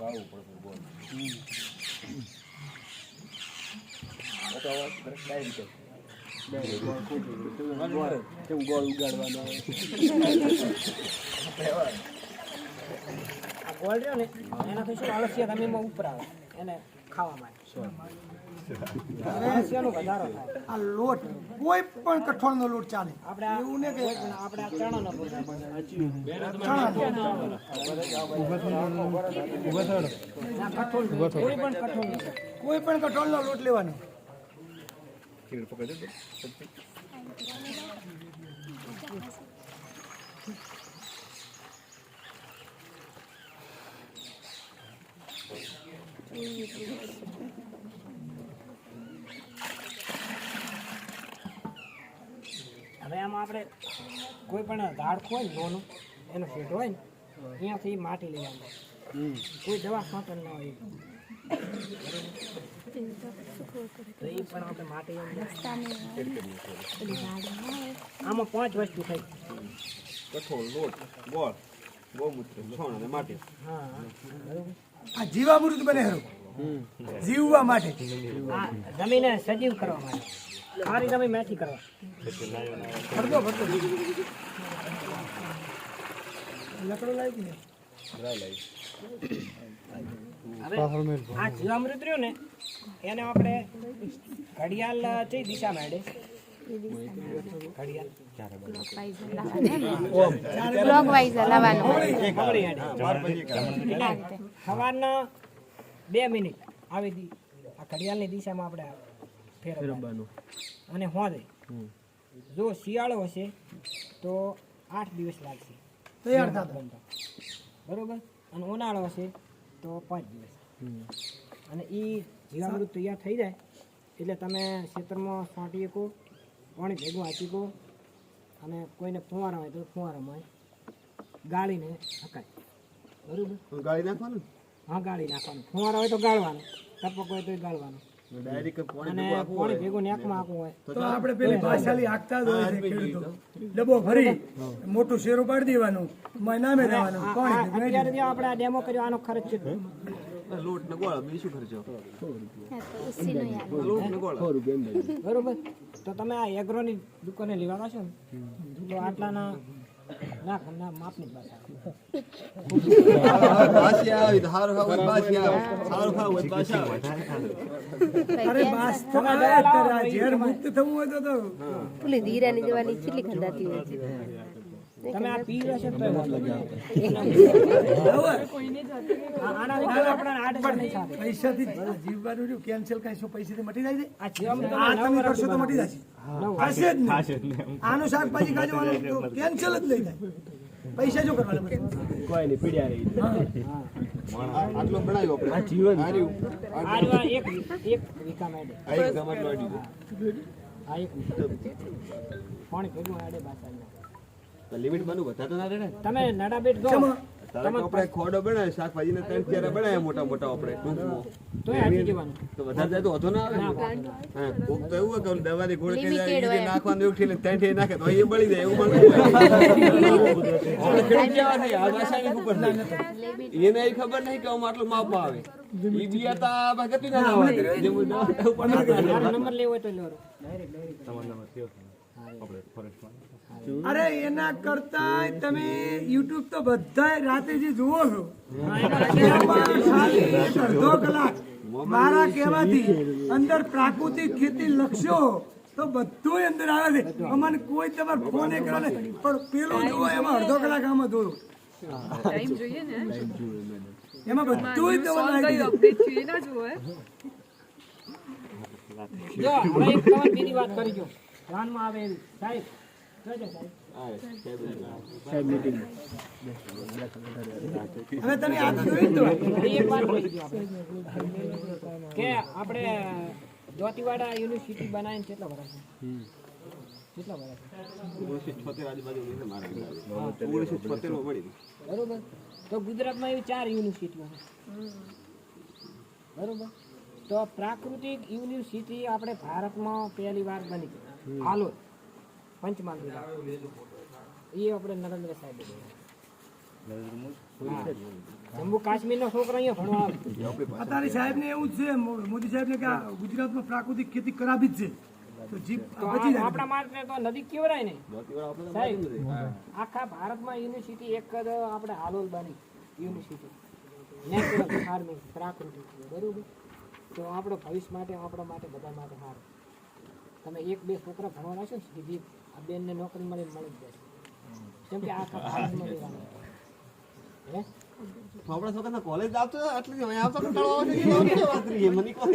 ગાળવું પડશે. કેમ ગોળ ઉગાડવાનો આ ગોળ રહ્યો ને એનાથી શું અળસિયા તમે એમાં ઉપર આવે એને ખાવા માટે. અળસિયાનો વધારો થાય. આ લોટ કોઈ પણ કઠોળનો લોટ ચાલે. આપણે એવું ને કે આપણે ચણાનો કોઈ પણ કઠોળ કોઈ પણ કઠોળનો લોટ લેવાનો. હવે આમાં આપણે કોઈ પણ ઝાડખું હોય ને લોનું એનો શેઢ હોય ને અહીંયાથી માટી લઈ આવવાનું કોઈ દવા ખાતર ના હોય. એ પણ આપણે માટી આમાં પાંચ વસ્તુ થઈ. કઠોળ લોટ ગોળ ગૌમૂત્ર છોણ અને માટી. હા આ જીવામૃત બને ખરું જીવવા માટે. જમીને સજીવ કરવા માટે. સારી તમે મેથી કરવા. ફરજો ફરજો. લકડો લાવી ને આ જીવામૃત રહ્યું ને એને આપણે ઘડિયાળ કઈ દિશા માંડે સવારના બે મિનિટ. આવી હતી આ ઘડિયાળની દિશામાં આપણે ફેરવવાનું. અને હોદે. જો શિયાળો હશે તો આઠ દિવસ લાગશે. તૈયાર થતા. બરોબર? અને ઉનાળો હશે તો પાંચ દિવસ. અને એ જીવામૃત તૈયાર થઈ જાય એટલે તમે ખેતરમાં છાંટી શકો પાણી ભેગું આપી શકો અને કોઈને ફુવારા હોય તો ફુવારામાં ગાળીને હકાય. બરોબર? ગાળી નાખવાનું? હા ગાળી નાખવાનું. ફુવારા હોય તો ગાળવાનું ટપક હોય તો ગાળવાનું. ડાયરેક્ટ અને પાણી ભેગું નેકમાં આપવું હોય. તો આપણે પેલી ભાષાલી હાંકતા જ હોય છે ખેડૂતો. ડબ્બો ભરી મોટું શેરું પાડી દેવાનું નામે આપણે આ ડેમો કર્યો આનો ખર્ચ લોટ ને ગોળ બીજું શું ખર્ચો લોટ ને ગોળ બરોબર. તો તમે આ એગ્રોની દુકાને લેવા છો ને? તો આટલાના ના ના માપની જ ભાષા આવી તો હોય પાછી આવે. હોય પાછી અરે બાસ થાય ઝેર મુક્ત થવું હોય તો તો. પેલી ધીરાની કેટલી ખંડાતી હોય છે. તમે આ પી લો છો તો નહીં. થાય. પૈસાથી જ જીવવાનું રહ્યું કેન્સલ કઈ શું પૈસાથી મટી જાય છે? આ તમે કરશો તો મટી જશે હશે જ નહીં. આનું શાકભાજી ખાજો કેન્સલ જ લઈ જાય પૈસા જો કરવાના? કોઈ નહીં પીડ્યા રહી. આટલો બનાવ્યો આપણે. આ જીવન આ એક એક વીઘા માટે આ એક ગમત વાળી આ એક. પાણી ભેગું આડે બાસા લિમિટ બનવું વધારે ના રહે તમે નડા બેટ ગો. આપણે ખોડો બનાવે શાકભાજી ને ત્રણ ચાર બનાવ્યા મોટા મોટા આપણે ટૂંકમાં. તો હાથી જવાનું તો વધારે જાય તો વધુ ના આવે? હા કોક તો એવું કે દવાની ગોળ કે જાય નાખવાનું એવું ઠીને ત્રણ ઠી નાખે તો એ બળી જાય એવું બનવું આપણે ખેડૂત કેવા નહીં આ રાસાયણિક ઉપર નહીં. એને ખબર નહીં કે આમાં આટલું માપ આવે. ઈ બિયા તો આ ભગતી ના લાવવા દે. જે હું દવા ઉપર નાખી દઉં. મારો નંબર લેવો હોય તો લેવો. ડાયરેક્ટ અરે એના કરતા તમે યુટ્યુબ તો બધા રાતે જે જુઓ છો અડધો કલાક. મારા કહેવાથી અંદર પ્રાકૃતિક ખેતી લખશો તો બધું અંદર આવે છે. અમને કોઈ તમારે ફોન કરે ને પણ પેલું જુઓ એમાં અડધો કલાક આમાં જોયું ટાઈમ જોઈએ ને. એમાં બધું તમારે આવી ગયું. અપડેટ જોઈએ ના જુઓ જો હવે એક તમારે વાત કરી ગયો. ધ્યાનમાં આવે સાહેબ હવે. કે આપણે જ્યોતિવાડા યુનિવર્સિટી બનાવીને કેટલા વર્ષ બરોબર. તો ગુજરાતમાં એવી ચાર યુનિવર્સિટીઓ બરોબર. તો પ્રાકૃતિક યુનિવર્સિટી આપણે ભારતમાં પહેલી વાર બની હાલોલ. પંચમહાલ જિલ્લા એ આપણે નરેન્દ્ર સાહેબે. જમ્મુ છોકરો અહીંયા ભણવા એવું છે મો- મોદી સાહેબને કે ગુજરાતમાં પ્રાકૃતિક ખેતી કરાવી જ છે. તો જીપ તો આ બચી જાય. આપણા માટે તો નદી કેવરાય ને સાહેબ આખા ભારતમાં યુનિવર્સિટી એક જ આપણે હાલોલ બની યુનિવર્સિટી. નેચરલ ફાર્મિંગ પ્રાકૃતિક બરોબર? તો આપણો ભવિષ્ય માટે આપણા માટે બધા માટે સારું તમે એક બે છોકરા ભણવા છો ને સીધી આ બેનને નોકરી મળી મળી જ જશે કેમ કે આ ભારતમાં રહેવાનું. હે? આપણા છોકરા કોલેજ આવતો આટલી આવતો કંટાળો આવે છે કે વાત કરીએ મને કોઈ